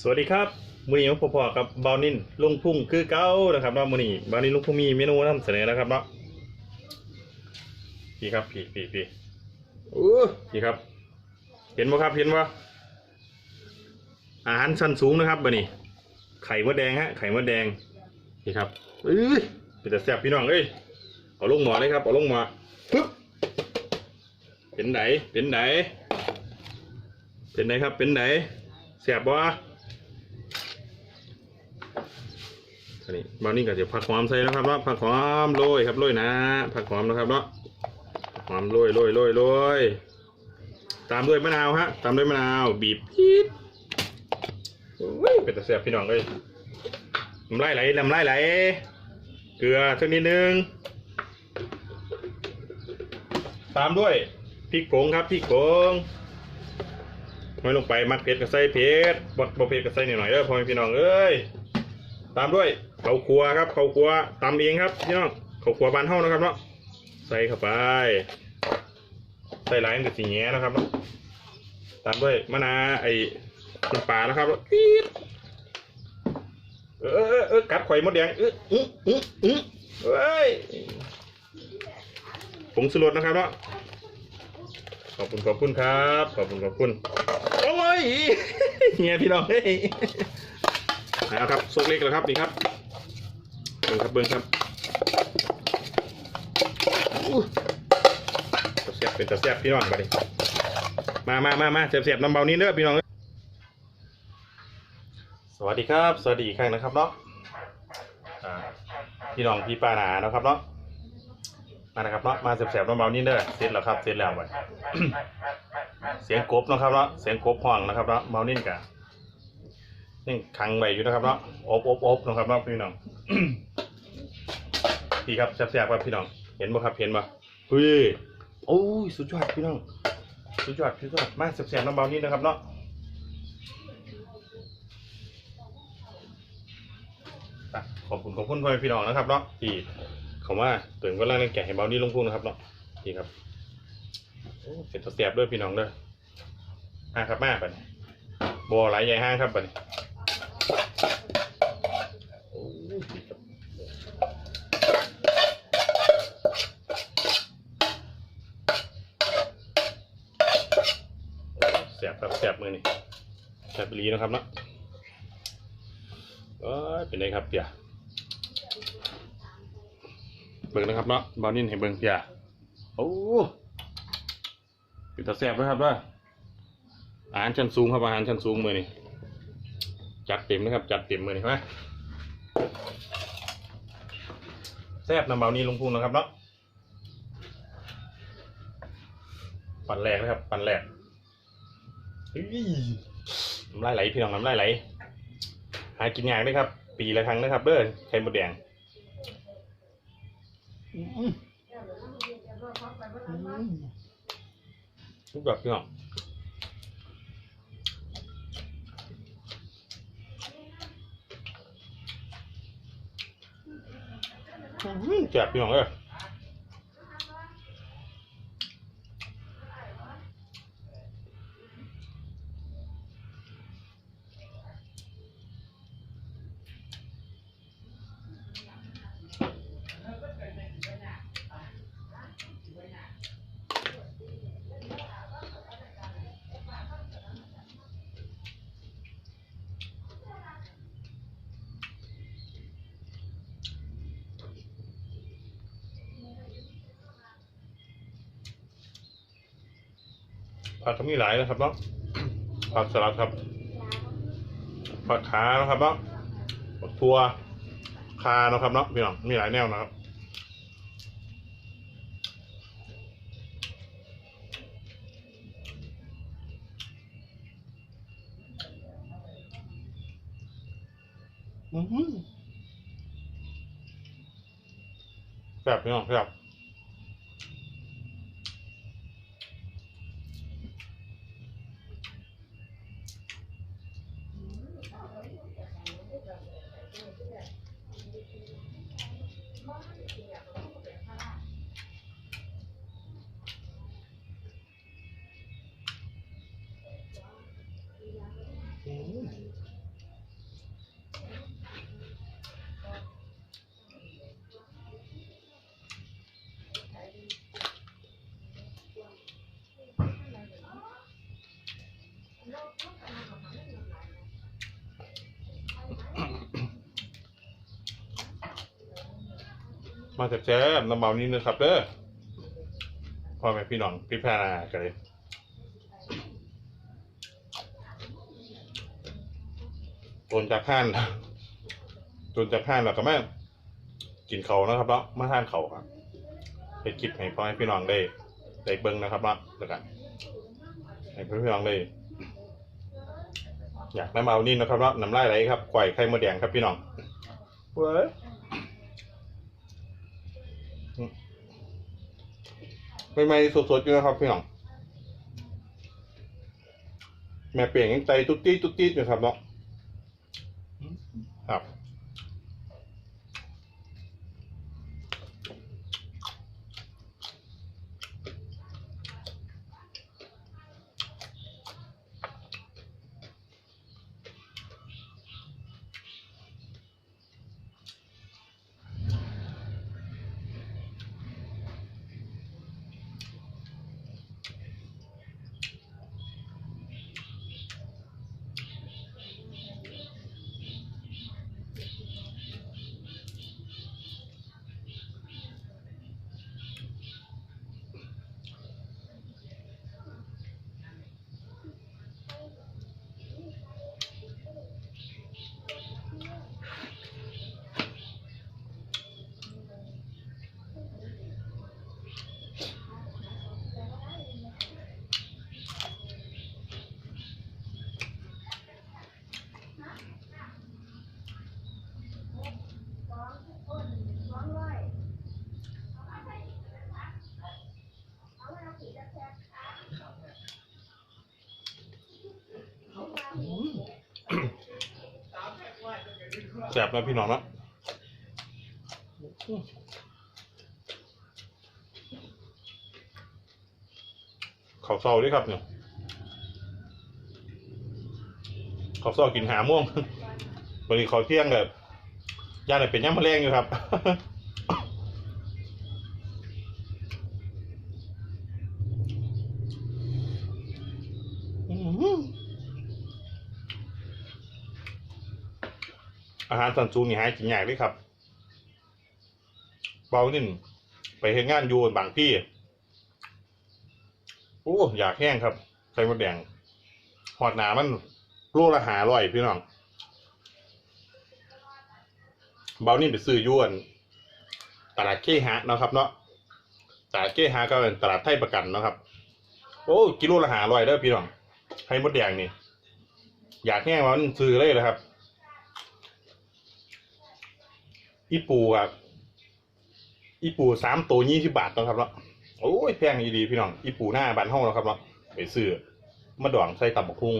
สวัสดีครับมือนี้ผมพอกับบาวนินลุงพุ่งคือเก้านะครับเนาะมือนี้บาวนินลุงพุ่งมีเมนูนำเสนอนะครับเนาะพี่ครับพี่พี่พี่อู้พี่ครับ เห็นไหมครับเห็นไหมอาหารชั้นสูงนะครับบันนี้ ไข่มดแดงฮะไข่มดแดงนี่ครับเอ้ยเป็นแต่แซ่บพี่น้องเอ้ยเอาลงหมอเลยครับเอาลงหมอปึ๊บเป็นไหนเป็นไหนเป็นไหนครับเป็นไหนแซ่บบ่ อันนี้บาวนี่ก็จะผักหอมใส่นะครับเนาะผักหอมโรยครับโรยนะผักหอมนะครับเนาะผักหอมโรยโรยโรยโรยตามด้วยมะนาวฮะตามด้วยมะนาวบีบปี๊ดโอ้ยเป็นตะเสียบพี่น้องเลยลำไส้ไหลลำไส้ไหล เกลือสักนิดนึง ตามด้วยพริกผงครับพริกผงไม่ลงไปมักเผ็ดกับใส่เผ็ดบดบเผ็ดกับใส่หน่อยๆเด้อพ่อมพี่น้องเอ้ยตามด้วย เขาครัวครับ เขาครัวตำเองครับพี่น้องเขาครัวบานเท่านะครับเนาะใส่เข้าไป ใส่หลายมันก็สีแง่นะครับเนาะตามด้วยมะนาวไอ้น้ำปลานะครับแล้วปี๊ดเออเออเออกัดไข่มดแดงเอออื้ออื้ออื้อเฮ้ยผงสุรสนะครับเนาะขอบคุณขอบคุณครับ ขอบคุณขอบคุณโอ้ยเฮียพี่น้องเฮ้ยนะครับซกเล็กแล้วครับนี่ครับ เบิ้งครับเบิ้งครับตะเสียบเป็นตะเสียบพี่น้องมาดิมามามามาเสียบเสียบน้ำเบานี้เด้อพี่น้องสวัสดีครับ สวัสดีอีกครั้งนะครับเนาะอ่าพี่น้องพี่ป้านานะครับเนาะมานะครับเนาะมาเสียบเสียบน้ำเบานี้เด้อเสร็จแล้วครับเสร็จแล้วบัดเสียงกบนะครับเนาะเสียงกบห้องนะครับเนาะเบานิ่นกะนี่ขังไว้อยู่นะครับเนาะอบอบอบนะครับเนาะพี่น้อง พี่ครับแซ่บๆครับพี่น้อง เห็นบ่ครับเห็นบ่เฮ้ยโอ้ยสุดยอดพี่น้อง สุดยอดสุดยอดมาแซ่บๆน้ำเบานี่นะครับเนาะอะขอบคุณขอบคุณพ่อแม่พี่น้องนะครับเนาะที่เขาว่าเติมกำลังแก่ให้เบานี่ลงพุ่งนะครับเนาะพี่ครับโอ้เป็นตัวแซ่บด้วยพี่น้องเด้ออะครับมาไปบัวไหลใหญ่ห้างครับบัดนี้ โอ้ยครับแสบครับแสบมือนี่แส บไปรีนะครับเนาะเอ้ยเป็นไงครับเปียเบิ่งนะครับเนาะบอลนินให้เบิ่งเปียโอ้เป็นตาแสบนะครับว่าอาหารชั้นสูงครับอาหารชั้นสูงมือนี่จัดเต็มนะครับ จัดเต็มมือนี่ใช่ไหมแซ่บน้ำเบานี้ลงพุงนะครับเนาะปั่นแรกนะครับ ปั่นแรกเฮ้ย น้ำลายไหลพี่น้องน้ำลายไหล หากินยากด้วยครับ ปีละครั้งนะครับเด้อไข่มดแดงอื้ออื้อทุกแบบพี่น้องอื้อแจกพี่น้องเอ้ย ผักก็มีหลายนะครับเนาะผักสลัดครับผักขานะครับเนาะผักทัวคาเนาะครับเนาะพี่น้องมีหลายแนวนะครับอือหือแบบพี่ Yeah. มาแซ่บๆน้ำเบานี้นะครับเด้อพ่อแม่พี่น้องพิพารากันเลยโดนจากห้านโดนจากห้านเราก็แมากินเขานะครับเนาะมาทานเขาครับเป็นคลิปให้พ่อแม่พี่น้องได้ได้เบิ้งนะครับเนาะแล้วกันให้พ่อแม่พี่น้องได้อยากน้ำเบานี่นะครับเนาะน้ำลายไหลครับไข่ไข่มดแดงครับพี่น้องเว้ย ใหม่ๆสดๆอยู่นะครับพี่น้องแม่เปลี่ยนยังใจตุ๊ดตี้ตุ๊ดตี้อยู่ครับเนาะครับ แซ่บนะพี่น้องนะเขาวเศร้าด้วยครับเนี่ยเขาวเศร้ากินหาม่วงบริเขาวเที่ยงแบบย่านไหนเป็นย่างมะเร็งอยู่ครับ อื้อหือ อาหารสันสูงนี่หายกินยากเลยครับเบานิ่นไปเห็นงานอยู่บางพี่โอ้อยากแห้งครับใส่มดแดงหอดหนามันโลละหาร่อยพี่น้องเบานิ่นไปซื้อยวนตลาดเคหะเนาะครับ เนาะตลาดเคหะก็เป็นตลาดไทยประกันเนาะครับ โอ้กิโลละหาร่อยเด้อพี่น้องไข่มดแดงนี่ อยากแห้งมันซื้อเลยเลยครับ อีปูครับอีปูสามตัวยี่สิบาทนะครับเนาะโอ้ยแพงดีๆพี่น้องอีปูหน้าบ้านห้องเราครับเนาะไปซื้อมาดองใส่ตับบักคุง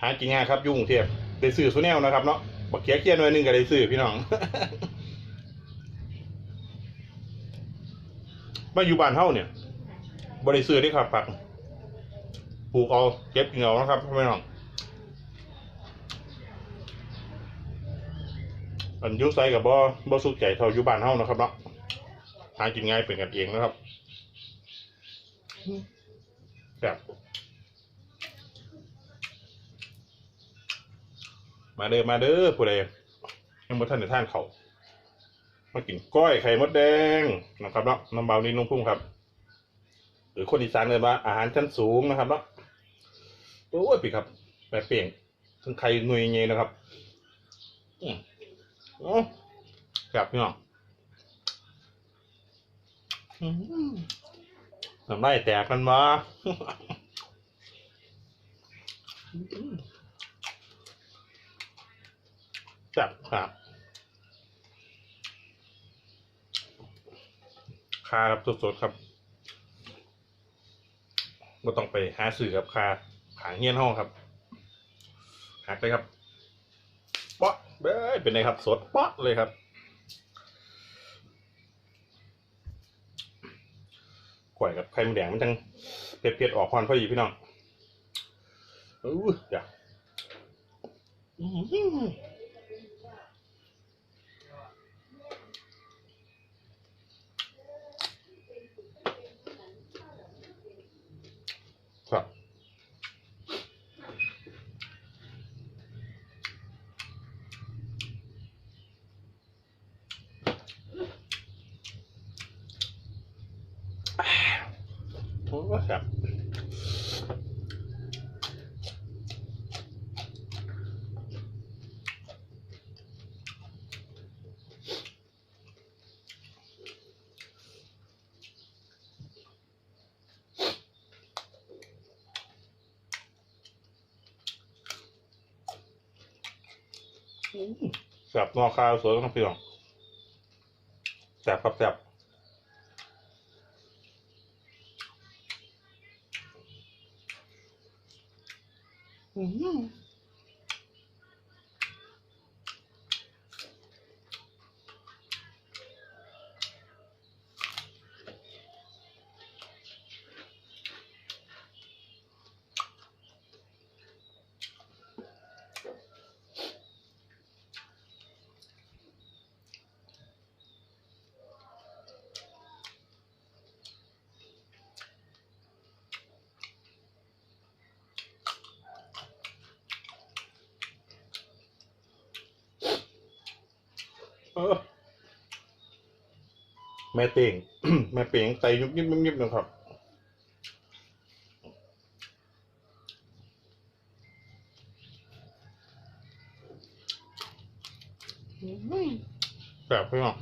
หากินง่ายครับยุ่งเทพได้ซื้อสุแนวนะครับเนาะบักเคียเคียหน่อยหนึงก็ได้ซื้อพี่น้องมาอยู่บ้านเฮาเนี่ยบริซื้อได้ครับผักปลูกเอาเก็บกินเอานะครับพี่น้อง อันยุไซกับบ่บ่สุกใจเท่าอยู่บ้านเฮานะครับเนาะหากินง่ายเป็นกันเองนะครับแบบมาเด้อมาเด้อผู้ใดยังบ่ทันได้ทานเขามากินก้อยไข่มดแดงนะครับเนาะน้ำเบานี่นุ่งพุ่งครับ หรือคนอีสานเลยว่าอาหารชั้นสูงนะครับเนาะโอ้ยปีครับแบบเปลี่ยงทั้งไข่หน่วยเงี้ยนะครับ อืม โอ้แบบพี่น้องอื้อหือน้ำลายแตกกันมาจับครับคาครับสดๆครับก็ต้องไปหาสื่อครับคาผางเงี้ยนห้องครับหักเลยครับ เบ้ยเป็นไงครับ สดป๊ะเลยครับ กล้วยกับไข่มดแดงมันจังเผ็ดๆออกควันพอดีพี่น้องอู้อย่าอื้อหือครับ ครับแซ่บนอกข้าวสวยครับพี่น้องแซ่บครับแซ่บ แม่เต่งแม่เป่งใจยุบยิบยิบยิบนะครับแบบพี่น้อง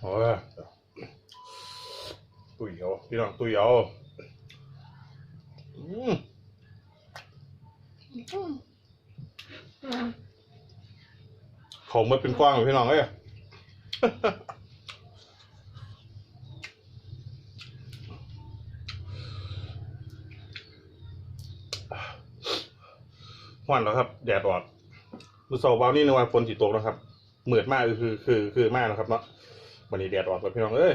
โอ้ยตุยเอาพี่น้องตุยเอาอืม ของมันเป็นกว้างเลยพี่น้องเอ้ยหวันแล้วครับแดดออกมือสอบเบานี่ในว่าฝนสิตกแล้วครับเหมือดมากคือคือคือมากนะครับเนาะวันนี้แดดออกแล้วพี่น้องเอ้ย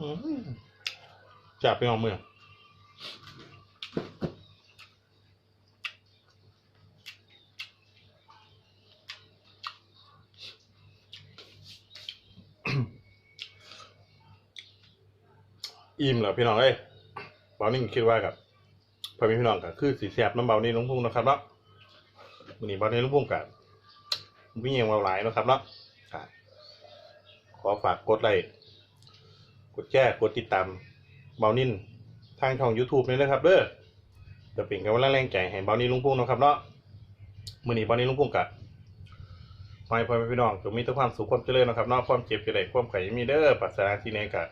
อือหือจับพี่น้องเมือง อิ่มเหรอพี่น้องเอ้ยเบานี่คิดว่ากับพ่อแม่พี่น้องก็คือสีแสบน้ำเบานี่ลุงพุ่งนะครับเนาะวันนี้เบานี่ลุงพุ่งกับวิ่งยังเบาหลายนะครับเนาะขอฝากกดไลค์กดแชร์กดติดตามเบานินทางช่อง YouTube นี่นะครับเด้อจะเป็นกำลังแรงใจให้เบานี่ลุงพุ่งนะครับเนาะมือนี้เบานี่ลุงพุ่งกับขอให้พ่อแม่พี่น้องจงมีแต่ความสุขความเจริญนะครับเนาะความเจ็บจะได้ความไข่มีเด้อปราศจากที่ไหนกับ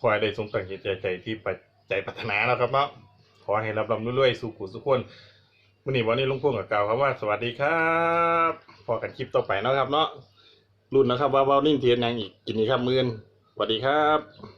คอยได้สมตั้งใจใจที่ปัจใจปรารถนาแล้วครับเนาะขอให้รับรำรวยๆสู่กุสุขคนวันนี้วันนี้ลุงพ่วงกับกล่าวคำว่าสวัสดีครับพอกันคลิปต่อไปเนาะครับ เนาะรุ่นนะครับว่าเว้านิ่งเทียนยังอีกกินนี้ครับมื่นสวัสดีครับ